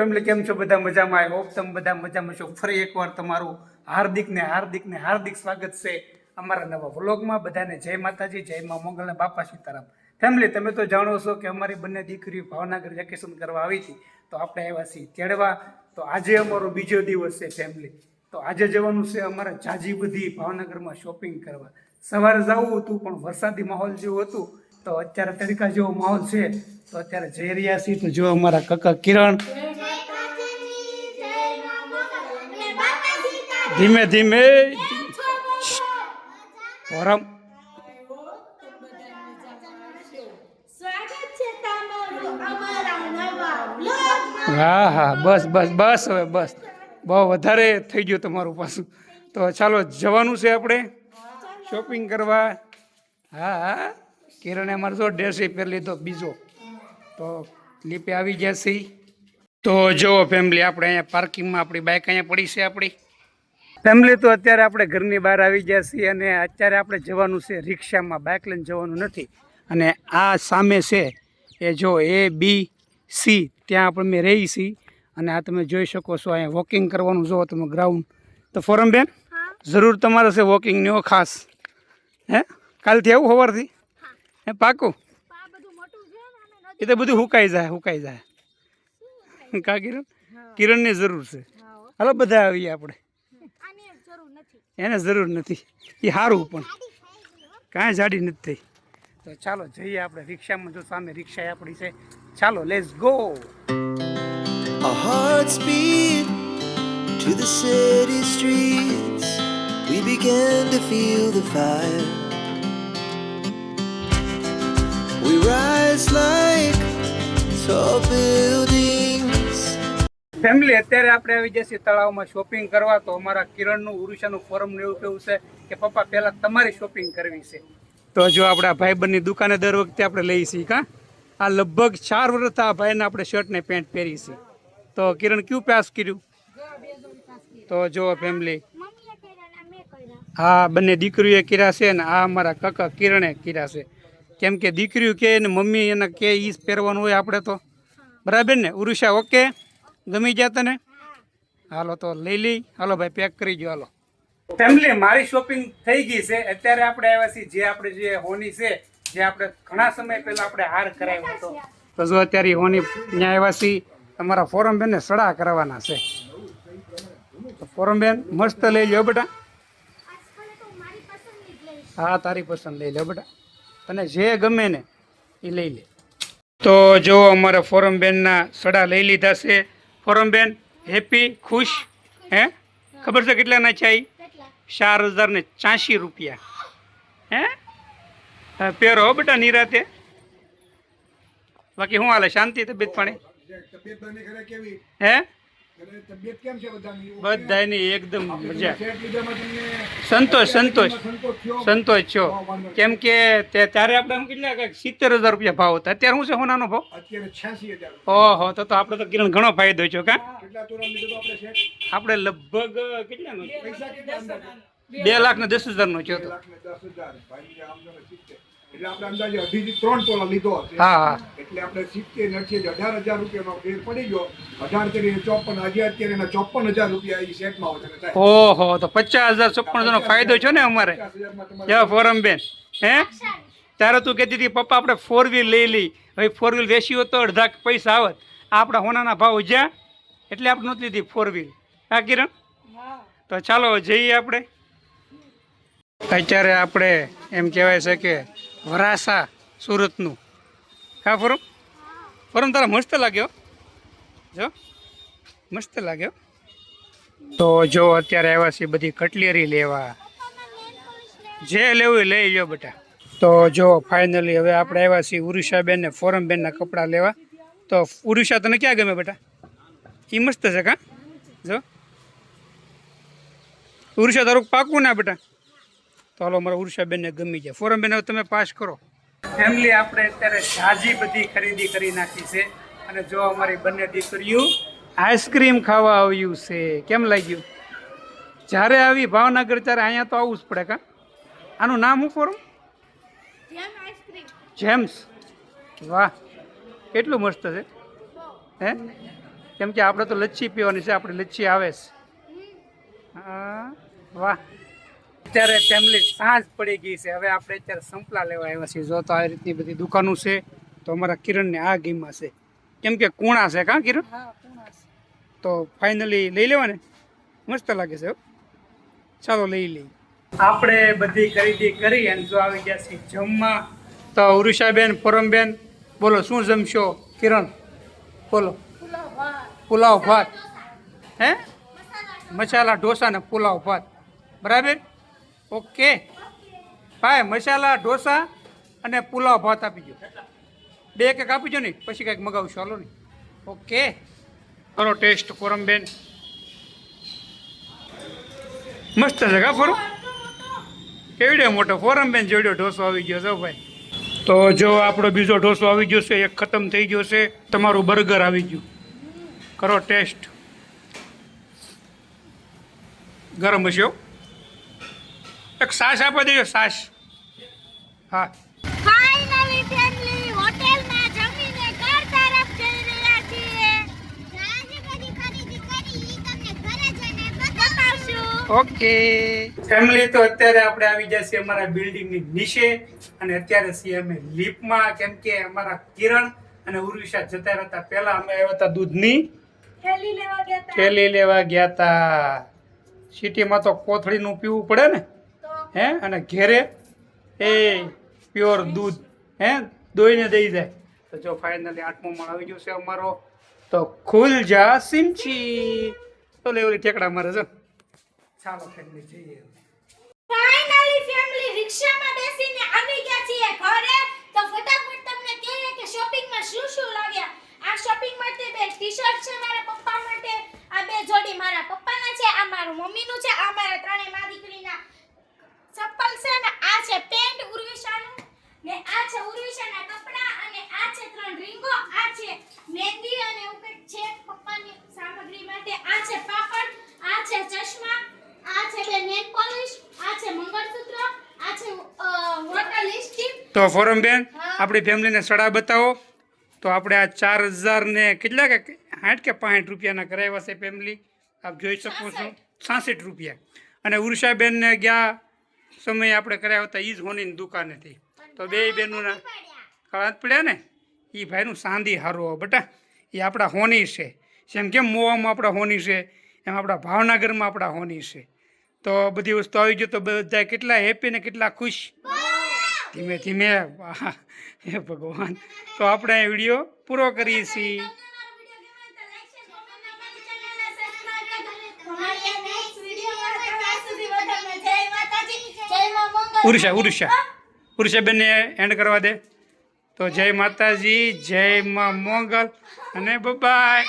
Family કેમ છો? બધા મજામાં? આઈ હોપ તમે બધા મજામાં છો. ફરી એકવાર તમારું હાર્દિક ને હાર્દિક ને હાર્દિક સ્વાગત છે અમારા નવા વ્લોગમાં. બધાને જય માતાજી, જય મા મંગળ ને બાપા સીતારામ. ફેમિલી તમે તો જાણો છો કે અમારી બંને દીકરીઓ ભાવનગર વેકેશન કરવા આવી હતી. તો આપણે આવ્યા છીએ તેડવા. તો આજે અમારો બીજો દિવસ છે ફેમિલી તો આજે જવાનું છે અમારે જાજી બધી ભાવનગરમાં શોપિંગ કરવા. સવારે જવું હતું, પણ વરસાદી માહોલ જેવું હતું. તો અત્યારે તડકા જેવો માહોલ છે. તો અત્યારે જઈ રહ્યા છીએ તો જો અમારા કાકા કિરણ ધીમે ધીમે બ્લોગમાં હા હા, બસ બસ બસ હવે, બસ. બહુ વધારે થઈ ગયું તમારું પાછું. તો ચાલો, જવાનું છે આપણે શોપિંગ કરવા. હા હા. કિરણે અમારે જો ડ્રેસ પહેરી લીધો, બીજો. તો લીપે આવી ગયા છે. તો જો ફેમિલી આપણે અહીંયા પાર્કિંગમાં આપણી બાઇક અહીંયા પડી છે આપણી. ફેમિલી તો અત્યારે આપણે ઘરની બહાર આવી ગયા છીએ અને અત્યારે આપણે જવાનું છે રિક્ષામાં બાઇક લઈને જવાનું નથી. અને આ સામે છે એ જો એ બી સી ત્યાં આપણે મેં રહી છીએ. અને આ તમે જોઈ શકો છો અહીંયા વોકિંગ કરવાનું જુઓ તમે ગ્રાઉન્ડ તો ફોરમ બેન જરૂર તમારે છે વોકિંગની ખાસ. હે? કાલથી આવું સવારથી હે પાકું? એ તો બધું હુકાઈ જાય હુકાઈ જાય. કા કિરણ કિરણની જરૂર છે. હાલો બધા આવીએ આપણે. એને જરૂર નથી એ સારું પણ કાંઈ જાડી નથી થઈ તો ચાલો જઈએ આપણે રિક્ષામાં જો સામે રિક્ષા આપણી છે ચાલો let's go Our hearts beat to the city streets. We began to feel the fire. We rise like tall buildings. Family અત્યારે આપણે આવી જઈએ તળાવમાં શોપિંગ કરવા, તો અમારા કિરણનું, ઉરુષાનું ફોરમ એવું કેવું છે કે, પપ્પા, પહેલાં તમારી શોપિંગ કરવી છે. તો જો આપણા ભાઈબંધની દુકાને દર વખતે આપણે લઈએ છીએ, કાં? આ લગભગ ચાર વર્ષ આ ભાઈને આપણે શર્ટ ને પેન્ટ પહેરી છે. તો કિરણ, કયું પાસ કર્યું? તો જો ફેમિલી હા, બંને દીકરીઓએ કર્યા છે ને આ અમારા કાકા કિરણે કર્યા છે. કેમ કે દીકરીઓ કે ને, મમ્મી એને કે ઈ પહેરવાનું હોય આપણે તો. બરાબર ને? ઉરુષા ઓકે ગમી ગયા તને? હાલો તો લઈ લઈ. હાલો ભાઈ પેક કરી જો હાલો. ફેમિલી મારી શોપિંગ થઈ ગઈ છે. અત્યારે આપણે આવ્યા છીએ જે આપણે જે હોની છે જે આપણે ઘણા સમય પહેલા આપણે હાર કરાવ્યો હતો. તો જો અત્યારે હોની ત્યાં આવ્યા છીએ તમારા ફોરમ બેનને સડા કરવાના છે. ફોરમ બેન મસ્ત લઈ લો બેટા. હા તારી પસંદ લઈ લો બેટા. તને જે ગમે ને એ લઈ લે. તો જો અમારા ફોરમ બેનના સડા લઈ લીધા છે. ફોરમ બેન હેપી ખુશ હે? ખબર છે કેટલાના છે ચાર હજાર ને ચાંસી રૂપિયા. હે? પહેરો હો બેટા નિરાતે. બાકી શું હાલે? શાંતિ તબિયત પાણી? હે? બધાની? એકદમ મજા. સંતોષ સંતોષ. સંતોષ છો કેમ કે તે ત્યારે આપણે કેટલા કંઈક સિત્તેર હજાર રૂપિયા ભાવ હતા. અત્યારે શું છે સોનાનો ભાવ? અત્યારે ઓહો તો તો આપણે તો કિરણ ઘણો ફાયદો છે કા? હતું આપણે લગભગ કેટલાનો? બે લાખ ને દસ હજાર. નો છે એટલે આપણે અંદાજે અઢી ત્રણ તોલા લીધો હશે. હા હા. એટલે આપણે સિત્તેર ને અઢાર હજાર રૂપિયાનો ફેર પડી ગયો. અઢાર તરીકે ચોપન હજાર અત્યારે એના ચોપન હજાર રૂપિયા એ સેટમાં હોય છે ઓહો તો પચાસ હજાર ચોપન નો ફાયદો છે ને અમારે. ફોરમ બેન. હે? ત્યારે તું કહેતી હતી પપ્પા આપણે ફોર વ્હીલ લઈ લઈ. હવે ફોર વ્હીલ વેચી હોત તો અડધા પૈસા આવત. આપણા હોનાના ભાવ ઉજ્યા. એટલે આપણે નહોતી લીધી ફોર વ્હીલ હા કિરણ? તો ચાલો જઈએ આપણે. અત્યારે આપણે એમ કહેવાય છે કે વરાસા સુરતનું. હા ફોરમ ફોરમ તારા મસ્ત લાગ્યો જો, મસ્ત લાગ્યો તો જો અત્યારે આવ્યા છે બધી કટલેરી લેવા. જે લેવું લઈ લો બેટા. તો જો ફાઇનલી હવે આપણે આવ્યા છીએ ઉરુષાબેન ને ફોરમબેનના કપડાં લેવા. તો ઉરુષા, તને ક્યાં ગમે બેટા? એ મસ્ત છે કા? જો. ઉરુષા, તારું પાકું ના બેટા? તો હાલો મારા ઉર્ષાબેનને ગમી જાય. ફોરમબેન હવે તમે પાસ કરો. ફેમિલી આપણે અત્યારે ઝાઝી બધી ખરીદી કરી નાખી છે. અને જો અમારી બંને દીકરીઓ આઈસ્ક્રીમ ખાવા આવ્યું છે. કેમ લાગ્યું? જ્યારે આવી ભાવનગર ત્યારે અહીંયા તો આવવું જ પડે કા? આનું નામ શું ફોરમ? જેમ્સ. વાહ. કેટલું મસ્ત છે. હે? કેમ કે આપણે તો લચ્છી પીવાની છે આપણે લચ્છી આવે છે હા. વાહ. અત્યારે ફેમિલી સાંજ પડી ગઈ છે. હવે આપણે અત્યારે સંપલા લેવા આવ્યા છીએ. જો તો આ રીતની બધી દુકાનો છે તો અમારા કિરણને આ ગેમમાં છે. કેમ કે કુણા છે કાં કિરણ? તો ફાઇનલી લઈ લેવા ને મસ્ત લાગે છે. ચાલો લઈ લઈ આપણે બધી ખરીદી કરી અને જો આવી ગયા છીએ જમવા તો ઉરુષાબેન પરમબેન બોલો શું જમશો? કિરણ બોલો. પુલાવ ભાત. હે? મસાલા ઢોસા ને પુલાવ ભાત. બરાબર? ઓકે. ભાઈ, મસાલા, ઢોસા અને પુલાવ ભાત આપી દો બે કંઈક આપી દો ને, પછી કંઈક મગાવશું હાલો ને. ઓકે. કરો ટેસ્ટ કોરમબેન મસ્ત છે કા ફોરમ? કેવડ્યો મોટો ફોરમબેન જોડ્યો ઢોસો આવી ગયો છો ભાઈ. તો જો આપણો બીજો ઢોસો આવી ગયો છે, એક ખતમ થઈ ગયો છે, તમારું બર્ગર આવી ગયું. કરો ટેસ્ટ. ગરમ હશે. એક સાસ આપી દેજો સાસ. હા. ફાઇનલી ફેમિલી હોટેલમાં જમીને ઘર તરફ જઈ રહ્યા છીએ. આજે બધી ખરીદી કરી ઈ તમને ઘરે જઈને બતાવશું. ઓકે. ફેમિલી તો અત્યારે આપણે આવી ગયા છીએ અમારા બિલ્ડિંગની નીચે અને અત્યારે છીએ અમે લીપમાં કેમ કે અમારા કિરણ અને ઉર્વિશા જતા રહેતા. પહેલા અમે આવ્યા હતા દૂધની. થેલી લેવા ગયા હતા. થેલી લેવા ગયા હતા. સિટીમાં તો કોથળીનું પીવું પડે ને? હે? અને ઘેરે એ પ્યોર દૂધ, હે? દોઈને દઈ જાય તો જો ફાઇનલી આઠમો માળ આવી ગયો છે અમારો, તો ખુલ જા સિમચી. તો લેવલી ઠેકડા મારે છે ચાલો ફેમિલી જઈએ. ફાઇનલી ફેમિલી રિક્ષામાં બેસીને આવી ગયા છીએ ઘરે. તો ફટાફટ તમને કહીએ કે શોપિંગમાં શું શું લાગ્યા? આ શોપિંગ માટે બે ટી-શર્ટ છે મારા પપ્પા માટે, આ બે જોડી મારા પપ્પાના છે, આ મારું મમ્મીનું છે, આ મારા ત્રણેય મા દીકરીના. ચપ્પલ છે ને આ છે પેન્ટ ઉર્વિશાનું. ને આ છે ઉર્વિશાના કપડા અને આ છે ત્રણ રીંગો આ છે મહેંદી અને એવું છે પપ્પાની સામગ્રી માટે. આ છે પાપડ આ છે ચશ્મા આ છે બે નેલ પોલિશ આ છે મંગળસૂત્ર આ છે વોટર લિપસ્ટિક. તો ફોરમ બેન આપણી ફેમિલીને સડા બતાવો. તો આપણે આ ચાર હજાર ને કેટલા કે સાઠ કે પાંઠ રૂપિયાના કરાવ્યા છે ફેમિલી આપ જોઈ શકો છો. છાસઠ રૂપિયા. અને ઉર્ષાબેનને ગયા સમયે આપણે કર્યા હતા એ જ હોનીની દુકાનેથી. તો બે બહેનોના કળાત પડ્યા ને એ ભાઈનું સાંધી હારું બટા. એ આપણા હોની છે. જેમ કેમ મોવામાં આપણા હોની છે, એમ આપણા ભાવનગરમાં આપણા હોની છે. તો બધી વસ્તુ આવી ગયો તો બધા કેટલા હેપી ને કેટલા ખુશ. ધીમે ધીમે હે ભગવાન. તો આપણે વીડિયો પૂરો કરીએ છીએ. ઉરુષા ઉરુષા. ઉરુષાબેનને એન્ડ કરવા દે. તો જય માતાજી જય મા મોગલ અને બાય